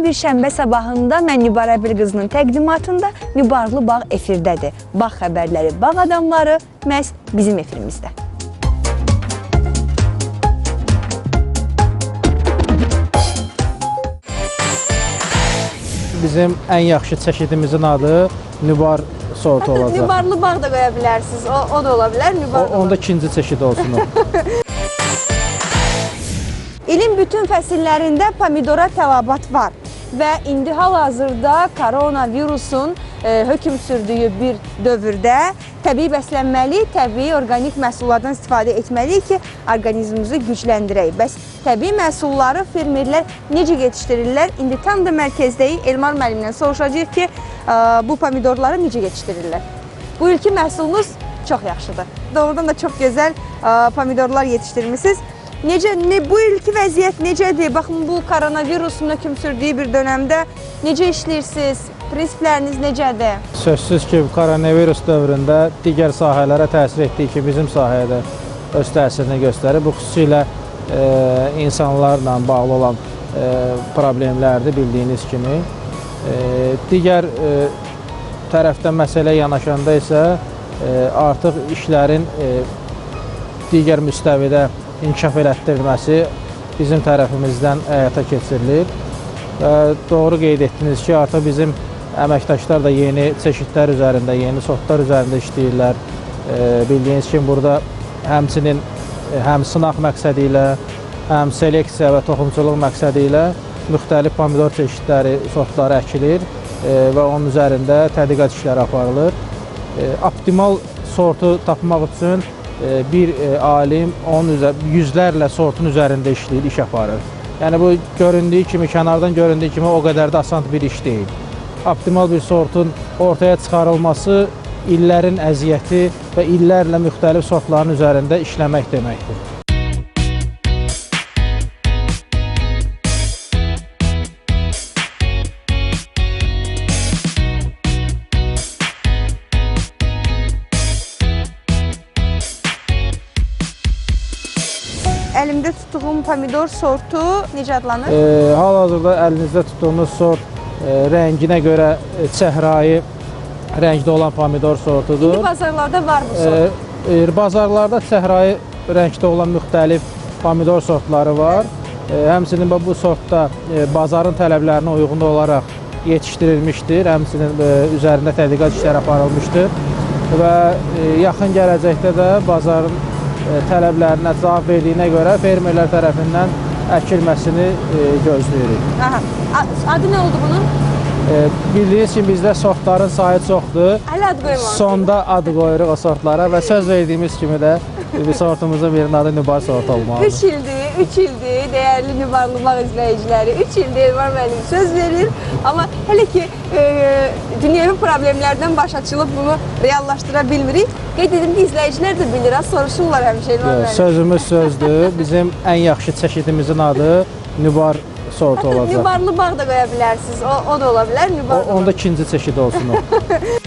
Bir şənbə sabahında mən Nübar Əbil qızının təqdimatında Nübarlı Bağ efirdədir. Bağ xəbərləri, bağ adamları məhz bizim efirimizdə. Bizim ən yaxşı çəşidimizin adı Nübar sortu olacaq. Nübarlı Bağ da qoya bilərsiniz. O, o da ola bilər. O, Nübarlı onda ikinci çeşid olsun o. İlin bütün fəsillərində pomidora tələbat var və indi hal-hazırda koronavirusun e, hökm sürdüyü bir dövrdə təbii bəslənməli, təbii orqanik məhsullardan istifadə etməliyik ki, orqanizmimizi gücləndirək. Bəs təbii məhsulları fermerlər necə yetişdirirlər? İndi tam da mərkəzdəyik. Elmar müəllimdən soruşacağıq ki, e, bu pomidorları necə yetişdirirlər? Bu ilki məhsulunuz çox yaxşıdır. Doğrudan da çox gözəl e, pomidorlar yetişdirmisiniz. Necə, ne, bu ilki vəziyyət necədir? Baxın, bu koronavirusun hökm sürdüyü bir dönəmdə necə işləyirsiniz? Prinsipləriniz necədir? Sözsüz ki, koronavirus dövründə digər sahələrə təsir etdiyi ki, bizim sahəyə də öz təsirini göstərir. Bu xüsusilə e, insanlarla bağlı olan e, problemlərdir bildiyiniz kimi. E, digər e, tərəfdən məsələ yanaşanda isə e, artıq işlərin e, digər müstəvidə inkişaf elətdirilməsi bizim tərəfimizdən həyata keçirilir. Doğru qeyd etdiniz ki, artıq bizim əməkdaşlar da yeni çeşidlər üzərində, yeni sortlar üzərində işləyirlər. E, bildiyiniz kimi burada həmçinin e, həm sınaq məqsədi ilə, həm seleksiya və toxumçuluq məqsədi ilə müxtəlif pomidor çeşidləri, sortları əkilir e, və onun üzərində tədqiqat işləri aparılır. Optimal sortu tapmaq üçün bir e, alim onun üzə yüzlərlə sortun üzərində işləyir, iş aparır. Yəni bu göründüyü kimi, kənardan göründüyü kimi o qədər də asan bir iş deyil. Optimal bir sortun ortaya çıxarılması illərin əziyyəti və illərlə müxtəlif sortların üzərində işləmək deməkdir. Pomidor sortu necə adlanır? E, Hal-hazırda əlinizdə tutduğunuz sort e, rənginə görə e, çəhrayı rəngdə olan pomidor sortudur. İndi bazarlarda var bu sort. E, e, bazarlarda çəhrayı rəngdə olan müxtəlif pomidor sortları var. E, həmçinin bu sortda e, bazarın tələblərinə uyğun olaraq yetişdirilmişdir. Həmçinin e, üzərində tədqiqat işləri aparılmışdır və e, yaxın gələcəkdə də bazarın tələblərinə cavab verdiyinə görə fermerlər tərəfindən əkilməsini e, gözləyirik. Aha. Adı nə oldu bunun? E, Bildiyiniz kimi bizdə sortların sayı çoxdur. Hələ ad qoymamışsınız. Sonda adı qoyuruq o sortlara və söz verdiyimiz kimi də bir sortumuzun birinin adı Nübar sortu olmalıdır. 3 ildir, 3 ildir dəyərli Nüvarlı Bağ izləyiciləri. 3 ildir Elmar müəllim söz verir. Amma hələ ki e, dünyevi problemlərdən baş açılıb bunu reallaşdıra bilmirik. Qeyd edim ki, izləyicilər də bilir, soruşurlar həmişə Elmar müəllim. Sözümüz sözdür. Bizim ən yaxşı çəşidimizin adı Nübar sortu Hətta olacaq. Nübarlı Bağ da qoya bilərsiniz. O, o da ola bilər. O, Nübarlı Bağ. onda ikinci çeşid olsun o.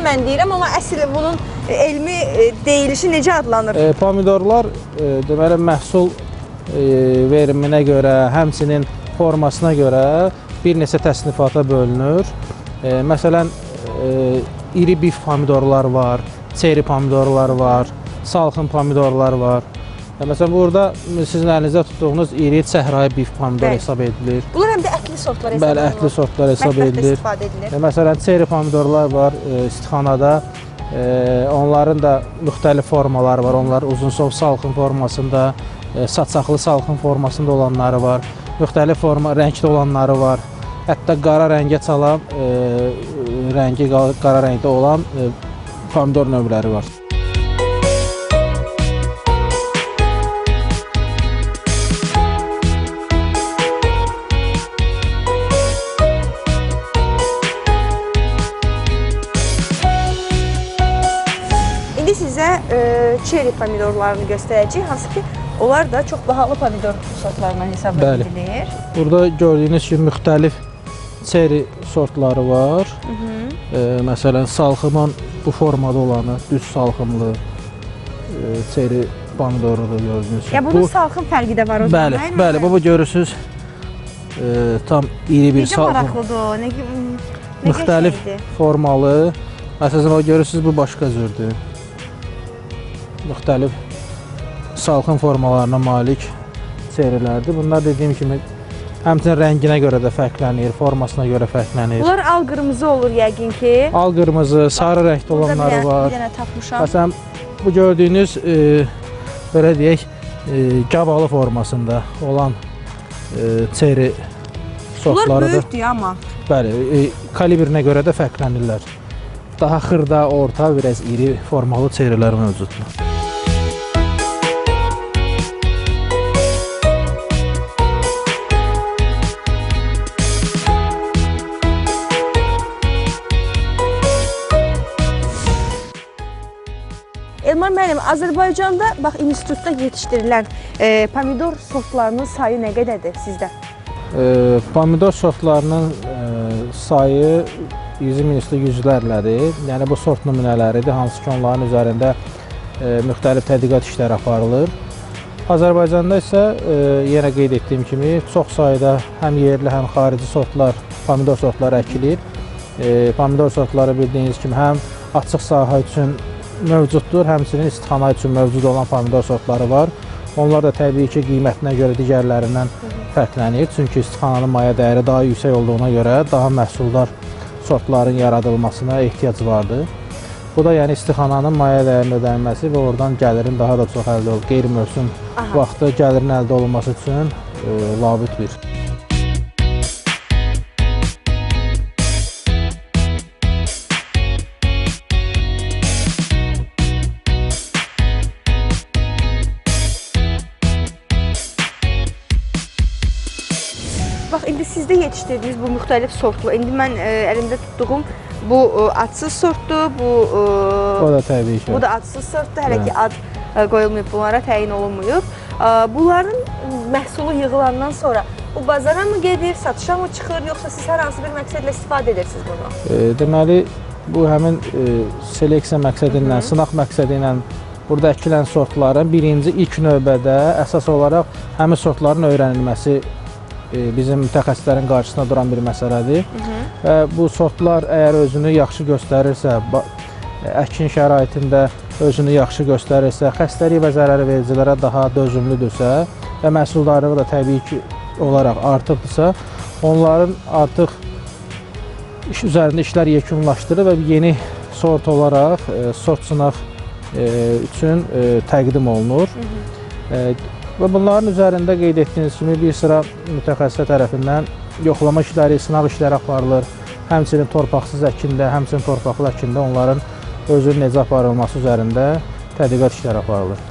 salxım mən deyirəm, amma əsl bunun e, elmi e, deyilişi necə adlanır? E, pomidorlar e, deməli məhsul e, veriminə görə, həmçinin formasına görə bir neçə təsnifata bölünür. E, məsələn, e, iri bif pomidorlar var, çeri pomidorlar var, salxım pomidorlar var. E, məsələn, burada sizin əlinizdə tutduğunuz iri çəhrayı bif pomidor Bəli. hesab edilir. Bunlar həm də sortlar hesab Bəli, ətli sortlar hesab Mətbəxdə edilir. istifadə edilir. E, Məsələn, çeri pomidorlar var e, istixanada. E, onların da müxtəlif formaları var. Onlar uzun sov salxım formasında, saçaqlı salxım formasında olanları var. Müxtəlif forma, rəngdə olanları var. Hətta qara rəngə çalan, rəngi qa- qara rəngdə olan pomidor növləri var. Çeri pomidorlarını göstərəcəyik, hansı ki Onlar da çox bahalı pomidor sortlarından hesab Bəli. edilir. Burada gördüyünüz kimi müxtəlif çeri sortları var. E, məsələn, salxımın bu formada olanı, düz salxımlı e, çeri pomidorudur gördüyünüz kimi. Ya bunun salxım fərqi də var o zaman. Bəli, deyilmi? bəli, bu bu görürsüz. E, tam iri bir Necə salxım. maraqlıdır o. Nə, nə Müxtəlif qəşəngdir. formalı. Məsələn, görürsüz bu başqa cürdür. Müxtəlif salxım formalarına malik çerilərdir. Bunlar dediyim kimi həmçinin rənginə görə də fərqlənir, formasına görə fərqlənir. Bunlar al qırmızı olur yəqin ki. Al qırmızı, sarı rəngdə olanları var. Bir dənə tapmışam. Məsələn, bu gördüyünüz e, belə deyək, e, gabalı formasında olan e, çeri Bunlar sortlarıdır. böyükdür amma. Bəli, e, kalibrinə görə də fərqlənirlər. Daha xırda, orta, biraz iri formalı çeyrələr mövcuddur. Müəllim, Azərbaycanda bax institutda yetişdirilən e, pomidor sortlarının sayı nə qədərdir sizdə? E, pomidor sortlarının e, sayı 100 min üstü yüzlərlədir. Yəni bu sort nümunələridir, hansı ki onların üzərində e, müxtəlif tədqiqat işləri aparılır. Azərbaycanda isə e, yenə qeyd etdiyim kimi çox sayda həm yerli, həm xarici sortlar, pomidor sortları əkilir. E, pomidor sortları bildiyiniz kimi həm açıq sahə üçün mövcuddur, həmçinin istixana üçün mövcud olan pomidor sortları var. Onlar da təbii ki, qiymətinə görə digərlərindən fərqlənir. Çünki istixananın maya dəyəri daha yüksək olduğuna görə daha məhsuldar sortların yaradılmasına ehtiyac vardır. Bu da yəni istixananın maya dəyərinin ödənilməsi və oradan gəlirin daha da çox əldə olunması, qeyri-mövsüm vaxtı gəlirin əldə olunması üçün e, labüd bir yetişdirdiyiniz bu müxtəlif sortlu. İndi mən e, əlimdə tutduğum bu e, adsız sortdur, bu O e, da təbii ki. bu da adsız sortdur. Hələ ki ad e, qoyulmayıb, bunlara təyin olunmayıb. E, Bunların məhsulu yığılandan sonra bu bazara mı gedir, satışa mı çıxır, yoxsa siz hər hansı bir məqsədlə istifadə edirsiniz bunu? E, deməli bu həmin e, seleksiya məqsədi ilə, sınaq məqsədi ilə burada əkilən sortların birinci ilk növbədə əsas olaraq həmin sortların öyrənilməsi bizim mütəxəssislərin qarşısına duran bir məsələdir. Və bu sortlar əgər özünü yaxşı göstərirsə, əkin şəraitində özünü yaxşı göstərirsə, xəstəlik və zərər vericilərə daha dözümlüdürsə və məhsuldarlığı da təbii ki olaraq artıqdırsa, onların artıq iş üzərində işlər yekunlaşdırır və yeni sort olaraq sort sınaq üçün təqdim olunur. E, və bunların üzərində qeyd etdiyiniz kimi bir sıra mütəxəssislər tərəfindən yoxlama işləri, sınaq işləri aparılır. Həmçinin torpaqsız əkində, həmçinin torpaqlı əkində onların özünün necə aparılması üzərində tədqiqat işləri aparılır.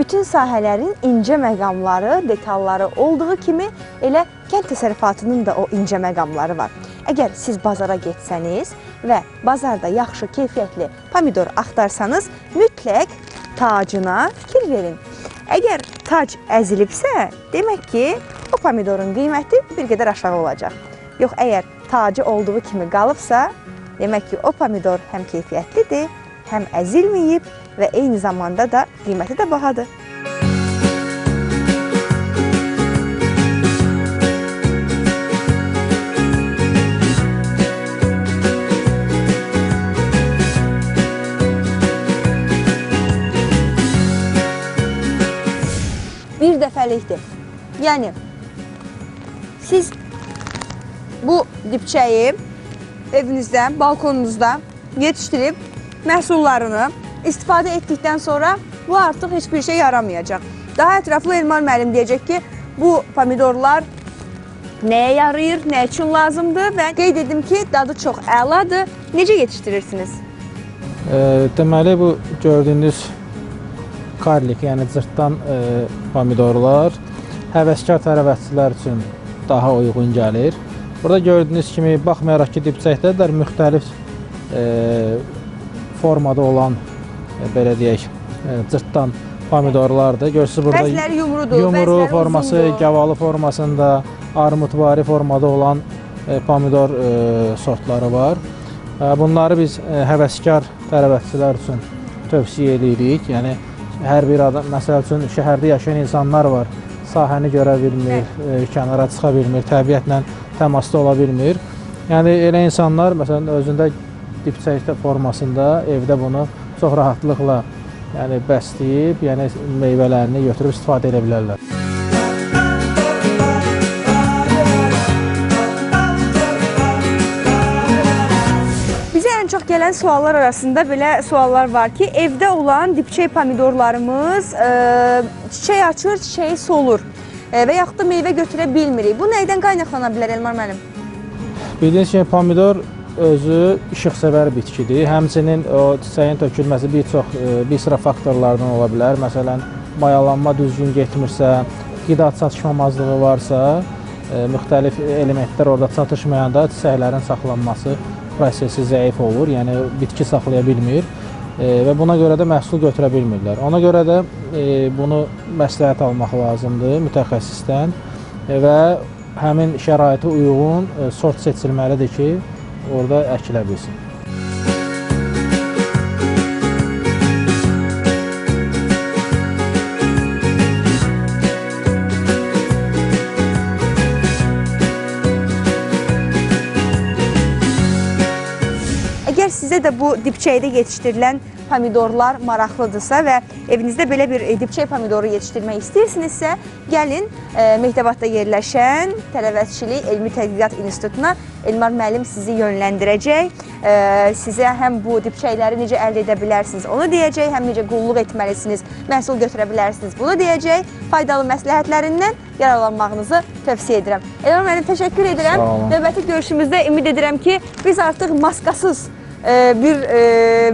Bütün sahələrin incə məqamları, detalları olduğu kimi elə kənd təsərrüfatının da o incə məqamları var. Əgər siz bazara getsəniz və bazarda yaxşı keyfiyyətli pomidor axtarsanız, mütləq tacına fikir verin. Əgər tac əzilibsə, demək ki, o pomidorun qiyməti bir qədər aşağı olacaq. Yox, əgər tacı olduğu kimi qalıbsa, demək ki, o pomidor həm keyfiyyətlidir, həm əzilməyib və eyni zamanda da qiyməti də bahadır. Dəfəlikdir. Yəni siz bu dibçəyi evinizdə, balkonunuzda yetişdirib məhsullarını istifadə etdikdən sonra bu artıq heç bir şey yaramayacaq. Daha ətraflı Elmar müəllim deyəcək ki, bu pomidorlar nəyə yarayır, nə üçün lazımdır və qeyd edim ki, dadı çox əladır. Necə yetişdirirsiniz? E, deməli bu gördüyünüz karlik, yəni cırtdan e, pomidorlar həvəskar tərəvətçilər üçün daha uyğun gəlir. Burada gördüyünüz kimi baxmayaraq ki dibçəkdədirlər müxtəlif e, formada olan e, belə deyək, e, cırtdan pomidorlardır. Görürsüz burada Bəziləri yumrudur, yumru bəziləri forması, uzundur. gavalı formasında, armudvari formada olan e, pomidor e, sortları var. E, bunları biz e, həvəskar tələbəçilər üçün tövsiyə edirik. Yəni hər bir adam, məsəl üçün şəhərdə yaşayan insanlar var. Sahəni görə bilmir, e, kənara çıxa bilmir, təbiətlə təmasda ola bilmir. Yəni elə insanlar məsələn özündə dibçəkdə formasında evdə bunu çox rahatlıqla yəni bəsləyib, yəni meyvələrini götürüb istifadə edə bilərlər. Gələn suallar arasında belə suallar var ki, evdə olan dibçək pomidorlarımız e, çiçək açır, çiçəyi solur e, və yaxud da meyvə götürə bilmirik. Bu nədən qaynaqlana bilər Elmar müəllim? Bildiyiniz kimi pomidor özü işıqsevər bitkidir. Həmçinin o çiçəyin tökülməsi bir çox e, bir sıra faktorlardan ola bilər. Məsələn, mayalanma düzgün getmirsə, qida çatışmamazlığı varsa, müxtəlif elementlər orada çatışmayanda çiçəklərin saxlanması prosesi zəif olur, yəni bitki saxlaya bilmir e, və buna görə də məhsul götürə bilmirlər. Ona görə də e, bunu məsləhət almaq lazımdır mütəxəssisdən e, və həmin şəraitə uyğun sort seçilməlidir ki, orada əkilə bilsin. Sizə də bu dibçəkdə yetişdirilən pomidorlar maraqlıdırsa və evinizdə belə bir e, dibçək pomidoru yetişdirmək istəyirsinizsə, gəlin e, Mehdəbadda yerləşən Tələbəçilik Elmi Tədqiqat İnstitutuna Elmar müəllim sizi yönləndirəcək. E, sizə həm bu dibçəkləri necə əldə edə bilərsiniz, onu deyəcək, həm necə qulluq etməlisiniz, məhsul götürə bilərsiniz, bunu deyəcək. Faydalı məsləhətlərindən yararlanmağınızı tövsiyə edirəm. Elmar müəllim təşəkkür edirəm. Növbəti görüşümüzdə ümid edirəm ki, biz artıq maskasız bir e,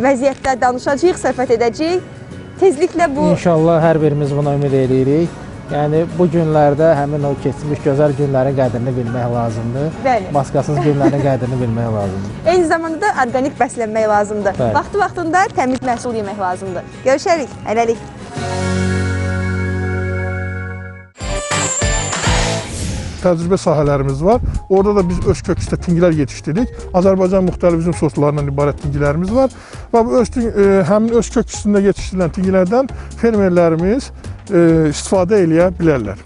vəziyyətdə danışacağıq, söhbət edəcəyik. Tezliklə bu İnşallah hər birimiz buna ümid edirik. Yəni bu günlərdə həmin o keçmiş gözəl günlərin qədrini bilmək lazımdır. Bəli. Maskasız günlərin qədrini bilmək lazımdır. eyni zamanda da orqanik bəslənmək lazımdır. Vaxtı-vaxtında təmiz məhsul yemək lazımdır. Görüşərik. Hələlik. Təcrübə sahələrimiz var. Orada da biz öz kök üstə tingilər yetişdirdik. Azərbaycan müxtəlif üzüm sortlarından ibarət tingilərimiz var və bu öz ting- e, həmin öz kök üstündə yetişdirilən tingilərdən fermerlərimiz e, istifadə eləyə bilərlər.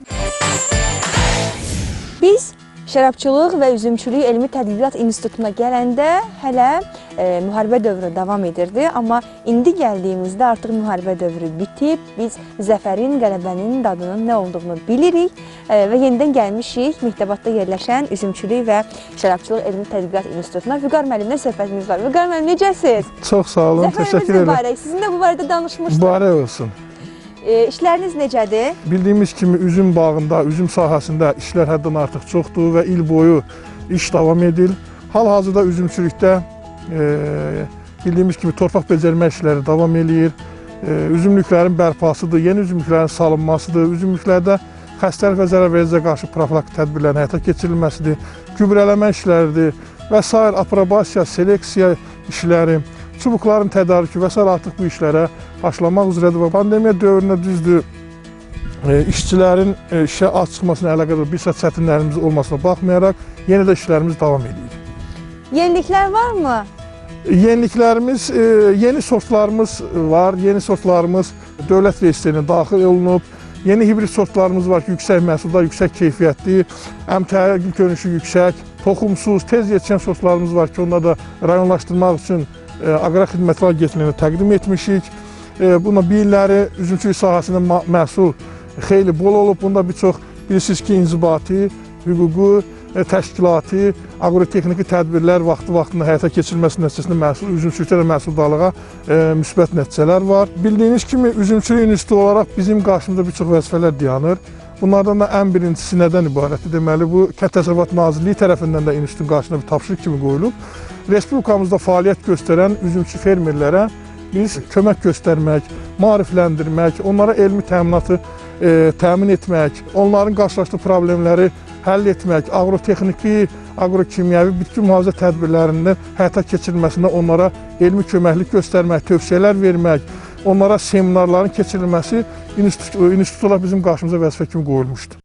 Biz Şərabçılıq və Üzümçülük Elmi Tədqiqat İnstitutuna gələndə hələ e, müharibə dövrü davam edirdi, amma indi gəldiyimizdə artıq müharibə dövrü bitib, biz zəfərin, qələbənin dadının nə olduğunu bilirik e, və yenidən gəlmişik Mehdəbadda yerləşən Üzümçülük və Şərabçılıq Elmi Tədqiqat İnstitutuna. Vüqar müəllimlə söhbətimiz var. Vüqar müəllim necəsiz? Çox sağ olun, Zəfərimiz təşəkkür edirəm. mübarək. Sizinlə bu barədə danışmışdıq. Mübarək olsun. E, işləriniz necədir? Bildiyimiz kimi üzüm bağında, üzüm sahəsində işlər həddən artıq çoxdur və il boyu iş davam edir. Hal-hazırda üzümçülükdə e, bildiyimiz kimi torpaq becərmə işləri davam eləyir. E, üzümlüklərin bərpasıdır, yeni üzümlüklərin salınmasıdır, üzümlüklərdə xəstəlik və zərər vericə qarşı profilaktik tədbirlərin həyata keçirilməsidir, gübrələmə işləridir və s. aprobasiya, seleksiya işləri, çubuqların tədarükü və s. artıq bu işlərə başlamaq üzrədir və pandemiya dövründə düzdür e, işçilərin e, işə az çıxmasına əlaqədar bir sıra çətinliklərimiz olmasına baxmayaraq yenə də işlərimiz davam edir. Yeniliklər varmı? Yeniliklərimiz, e, yeni sortlarımız var. Yeni sortlarımız dövlət reyestrinə daxil olunub. Yeni hibrid sortlarımız var ki, yüksək məhsuldar, yüksək keyfiyyətli, əmtəə görünüşü yüksək, toxumsuz, tez yetişən sortlarımız var ki, onları da rayonlaşdırmaq üçün Aqrar Xidmətlər Agentliyinə təqdim etmişik. E, Buna bir illəri üzümçülük sahəsində məhsul xeyli bol olub. Bunda bir çox bilirsiniz ki, inzibati, hüquqi, e, təşkilati, aqrotexniki tədbirlər vaxtı-vaxtında həyata keçirilməsi nəticəsində məhsul üzümçülükdə də məhsuldarlığa e, müsbət nəticələr var. Bildiyiniz kimi üzümçülük institutu olaraq bizim qarşımızda bir çox vəzifələr dayanır. Bunlardan da ən birincisi nədən ibarətdir? Deməli, bu Kənd Təsərrüfatı Nazirliyi tərəfindən də institutun qarşısına bir tapşırıq kimi qoyulub. Respublikamızda fəaliyyət göstərən üzümçü fermerlərə biz kömək göstərmək, maarifləndirmək, onlara elmi təminatı e, təmin etmək, onların qarşılaşdığı problemləri həll etmək, aqrotexniki aqrokimyəvi bitki mühafizə tədbirlərinin həyata keçirilməsində onlara elmi köməklik göstərmək, tövsiyələr vermək, onlara seminarların keçirilməsi institut, institut olaraq bizim qarşımıza vəzifə kimi qoyulmuşdur.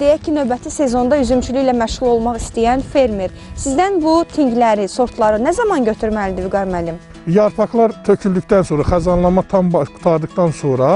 Deyək ki, növbəti sezonda üzümçülüklə məşğul olmaq istəyən fermer sizdən bu tingləri, sortları nə zaman götürməlidir Vüqar müəllim? Yarpaqlar töküldükdən sonra, xəzanlama tam qurtardıqdan sonra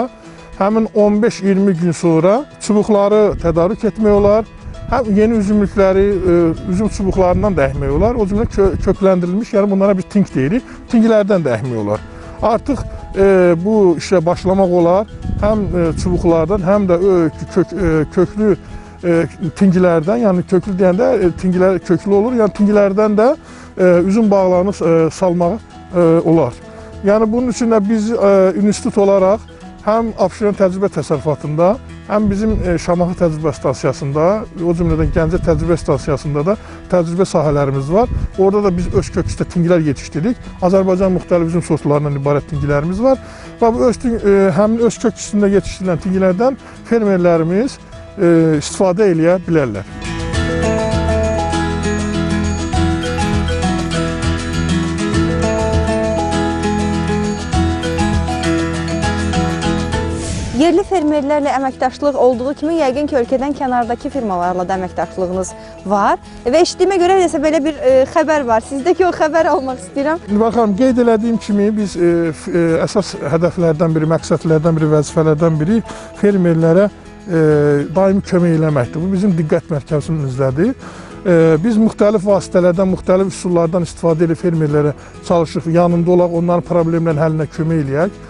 həmin 15-20 gün sonra çubuqları tədarük etmək olar. Həm yeni üzümlükləri, e, üzüm çubuqlarından da əkmək olar. O cümlə kö kökləndirilmiş, yəni bunlara biz tink deyirik. Tinklərdən də əkmək olar. Artıq e, bu işə başlamaq olar. Həm e, çubuqlardan, həm də ö, kök, e, köklü e, tinglərdən, yəni köklü deyəndə e, tinglər köklü olur. Yəni tinglərdən də e, üzüm bağlarını e, salmağa e, olar. Yəni bunun üçün də biz e, institut olaraq həm Abşeron təcrübə təsərrüfatında, həm bizim e, Şamaxı təcrübə stansiyasında, o cümlədən Gəncə təcrübə stansiyasında da təcrübə sahələrimiz var. Orada da biz öz kök üstə tinglər yetişdiririk. Azərbaycan müxtəlif üzüm sortlarından ibarət tinglərimiz var. Və bu öz e, həmin öz kök üstündə yetişdirilən tinglərdən fermerlərimiz e, istifadə eləyə bilərlər. Yerli fermerlərlə əməkdaşlıq olduğu kimi yəqin ki, ölkədən kənardakı firmalarla da əməkdaşlığınız var və eşitdiyimə görə nəsə belə bir e, xəbər var. Sizdəki o xəbər almaq istəyirəm. Baxın, qeyd elədiyim kimi biz e, e, əsas hədəflərdən biri, məqsədlərdən biri, vəzifələrdən biri fermerlərə daimi kömək eləməkdir. Bu bizim diqqət mərkəzimizdədir. E, biz müxtəlif vasitələrdən, müxtəlif üsullardan istifadə edib fermerlərə çalışırıq, yanında olaq, onların problemlərin həllinə kömək eləyək.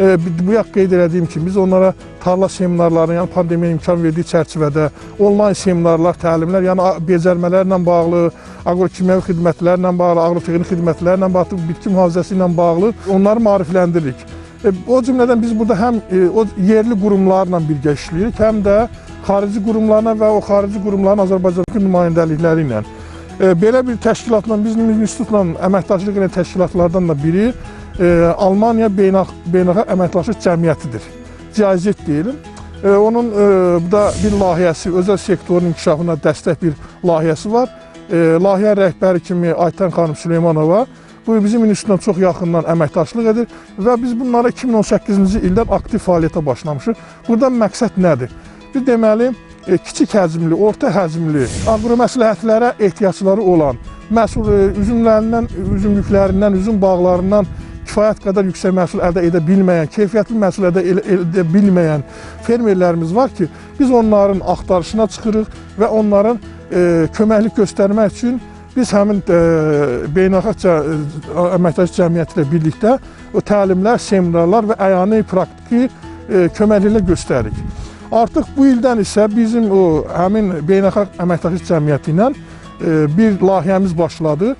E, bu- yaq qeyd elədiyim kimi biz onlara tarla seminarlarını, yəni pandemiya imkan verdiyi çərçivədə onlayn seminarlar, təlimlər, yəni becərmələrlə bağlı, aqrokimyəvi xidmətlərlə bağlı, aqrotexniki xidmətlərlə bağlı, bitki mühafizəsi ilə bağlı onları maarifləndiririk. E, o cümlədən biz burada həm e, o yerli qurumlarla birgə işləyirik, həm də xarici qurumlarla və o xarici qurumların Azərbaycandakı nümayəndəlikləri ilə. E, belə bir təşkilatla bizim institutla əməkdaşlıq edən təşkilatlardan da biri Almaniya Beynəlx Beynəlxalq Əməkdaşlıq Cəmiyyətidir. GIZ deyilim. Onun da bir layihəsi, özəl sektorun inkişafına dəstək bir layihəsi var. Layihə rəhbəri kimi Aytən xanım Süleymanova bu bizim institutla çox yaxından əməkdaşlıq edir və biz bunlara 2018-ci ildən aktiv fəaliyyətə başlamışıq. Burada məqsəd nədir? Biz deməli e, kiçik həcmli, orta həcmli aqro məsləhətlərə ehtiyacları olan, məhsul e, üzümlərindən, üzümlüklərindən, üzüm bağlarından kifayət qədər yüksək məhsul əldə edə bilməyən, keyfiyyətli məhsul əldə edə bilməyən fermerlərimiz var ki, biz onların axtarışına çıxırıq və onların e, köməklik göstərmək üçün biz həmin e, beynəlxalq e, əməkdaşlıq cəmiyyəti ilə birlikdə o təlimlər, seminarlar və əyani praktiki e, köməkliklə göstəririk. Artıq bu ildən isə bizim o həmin beynəlxalq əməkdaşlıq cəmiyyəti ilə e, bir layihəmiz başladı.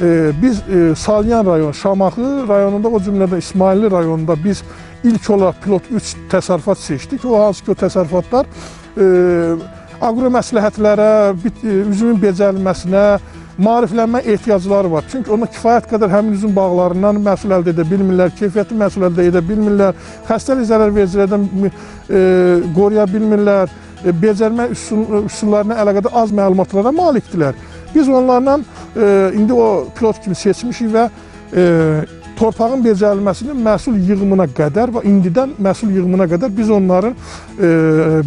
E, Biz e, Salyan rayonu, Şamaxı rayonunda, o cümlədən İsmailli rayonunda biz ilk olaraq pilot 3 təsərrüfat seçdik. O hansı ki, o təsərrüfatlar e, aqro məsləhətlərə, bit, e, üzümün becərilməsinə, maariflənmə ehtiyacları var. Çünki ona kifayət qədər həmin üzüm bağlarından məhsul əldə edə bilmirlər, keyfiyyətli məhsul əldə edə bilmirlər, xəstəlik zərər vericilərdən e, qoruya bilmirlər, e, becərmə üsul, üsullarına əlaqədar az məlumatlara malikdirlər. Biz onlarla e, indi o pilot kimi seçmişik və e, torpağın becərilməsinin məhsul yığımına qədər və indidən məhsul yığımına qədər biz onların e,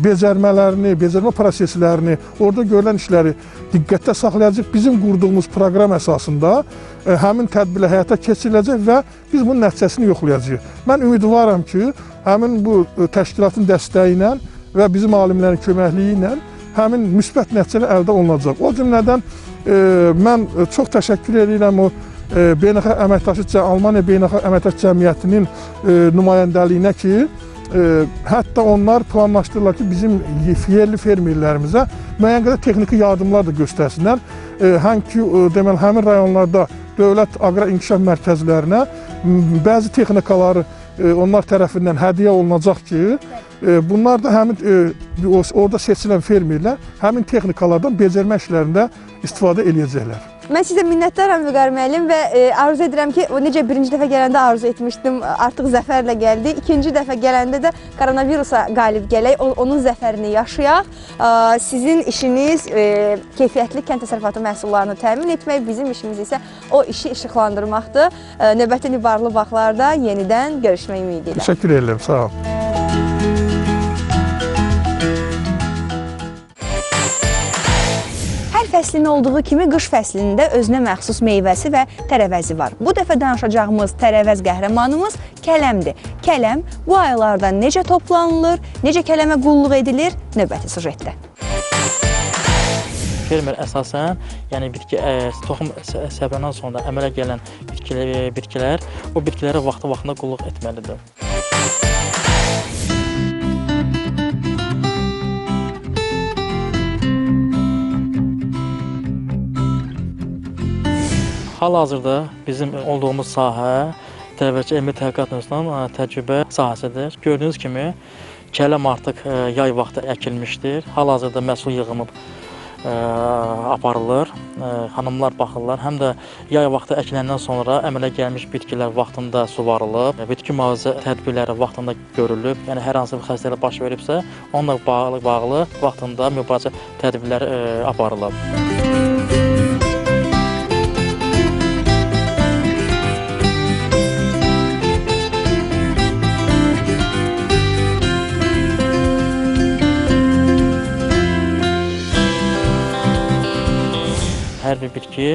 becərmələrini, becərmə proseslərini, orada görülən işləri diqqətdə saxlayacaq. Bizim qurduğumuz proqram əsasında e, həmin tədbirlər həyata keçiriləcək və biz bunun nəticəsini yoxlayacağıq. Mən ümidvaram ki, həmin bu e, təşkilatın dəstəyi ilə və bizim alimlərin köməkliyi ilə həmin müsbət nəticələr əldə olunacaq. O cümlədən e, mən çox təşəkkür edirəm o e, Beynəlxalq Əməkdaşlıq Almaniya Beynəlxalq Əməkdaşlıq Cəmiyyətinin e, nümayəndəliyinə ki, e, hətta onlar planlaşdırırlar ki, bizim yerli fermerlərimizə müəyyən qədər texniki yardımlar da göstərsinlər. E, həm ki, e, deməli həmin rayonlarda dövlət aqrar inkişaf mərkəzlərinə bəzi texnikaları onlar tərəfindən hədiyyə olunacaq ki, bunlar da həmin orada seçilən fermerlər həmin texnikalardan becərmə işlərində istifadə eləyəcəklər. Mən sizə minnətdaram Vüqar müəllim və e, arzu edirəm ki, necə birinci dəfə gələndə arzu etmişdim, artıq zəfərlə gəldi. İkinci dəfə gələndə də koronavirusa qalib gələk, onun zəfərini yaşayaq. Sizin işiniz e, keyfiyyətli kənd təsərrüfatı məhsullarını təmin etmək, bizim işimiz isə o işi işıqlandırmaqdır. E, Növbəti Nübarlı baxlarda yenidən görüşmək ümidi ilə. Təşəkkür edirəm, sağ olun. Hər fəslin olduğu kimi qış fəslində özünə məxsus meyvəsi və tərəvəzi var. Bu dəfə danışacağımız tərəvəz qəhrəmanımız kələmdir. Kələm bu aylarda necə toplanılır, necə kələmə qulluq edilir növbəti sujetdə. Fermer əsasən, yəni bitki ə, toxum sə- səbrandan sonra əmələ gələn bitkilər, bitkilər o bitkilərə vaxtı-vaxtında qulluq etməlidir. Hal-hazırda bizim olduğumuz sahə Tərəvəzçi Elmi Tədqiqat Növünün təcrübə sahəsidir. Gördüyünüz kimi kələm artıq ə, yay vaxtı əkilmişdir. Hal-hazırda məhsul yığımı ə, aparılır. Xanımlar baxırlar. Həm də yay vaxtı əkiləndən sonra əmələ gəlmiş bitkilər vaxtında suvarılıb, bitki mühafizə tədbirləri vaxtında görülüb. Yəni hər hansı bir xəstəlik baş veribsə, onunla bağlı bağlı vaxtında mübarizə tədbirləri aparılıb. Hər bir bitki,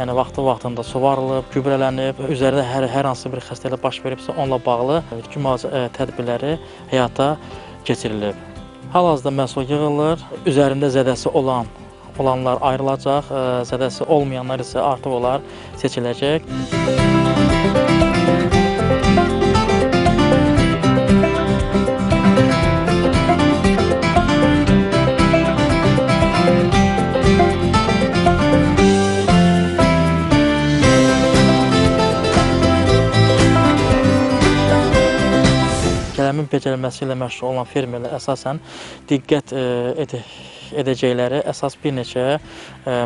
yəni vaxtı-vaxtında suvarılıb, gübrələnib, üzərində hər hər hansı bir xəstəlik baş veribsə, onunla bağlı bitki müalicə ə, tədbirləri həyata keçirilib. Hal-hazırda məhsul yığılır, üzərində zədəsi olan olanlar ayrılacaq, ə, zədəsi olmayanlar isə artıq olar seçiləcək. Kələmin becərilməsi ilə məşğul olan fermerlər əsasən diqqət ə, ede edəcəkləri əsas bir neçə ə,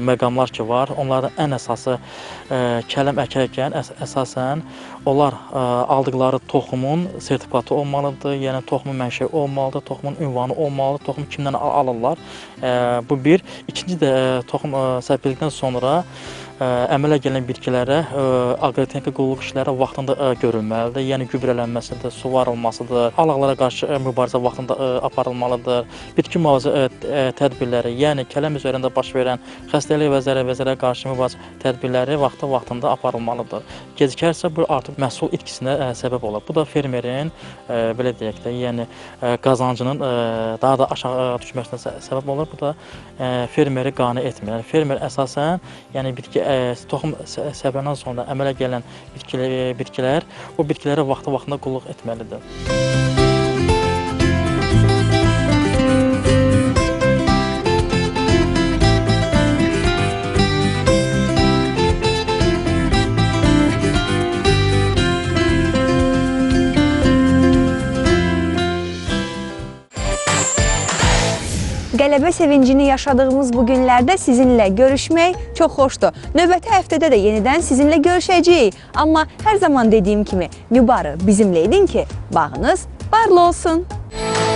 məqamlar ki var. Onlardan ən əsası ə, kələm əkərkən əs əsasən onlar ə, aldıqları toxumun sertifikatı olmalıdır. Yəni toxumun mənşəyi olmalıdır, toxumun ünvanı olmalıdır, toxum kimdən al alırlar. Ə, bu bir. İkinci də toxum ə, səpildikdən sonra əmələ gələn bitkilərə ə, aqrotexniki qulluq işləri vaxtında görülməlidir. Yəni gübrələnməsidir, suvarılmasıdır, alaqlara qarşı mübarizə vaxtında aparılmalıdır. Bitki mühafizə tədbirləri, yəni kələm üzərində baş verən xəstəlik və zərər-və-zərərə qarşı mübarizə tədbirləri vaxtı-vaxtında aparılmalıdır. Gecikərsə bu artıq məhsul itkisinə səbəb olar. Bu da fermerin belə deyək də, yəni qazancının daha da aşağı düşməsinə sə- səbəb olur. Bu da fermeri qane etmir. Yəni fermer əsasən, yəni bitki toxum sə- səbrandan sonra əmələ gələn bitkilər o bitkilərə vaxtı-vaxtında qulluq etməlidir. Qələbə sevincini yaşadığımız bu günlərdə sizinlə görüşmək çox xoşdur. Növbəti həftədə də yenidən sizinlə görüşəcəyik. Amma hər zaman dediyim kimi, Nübarı bizimlə edin ki, bağınız barlı olsun.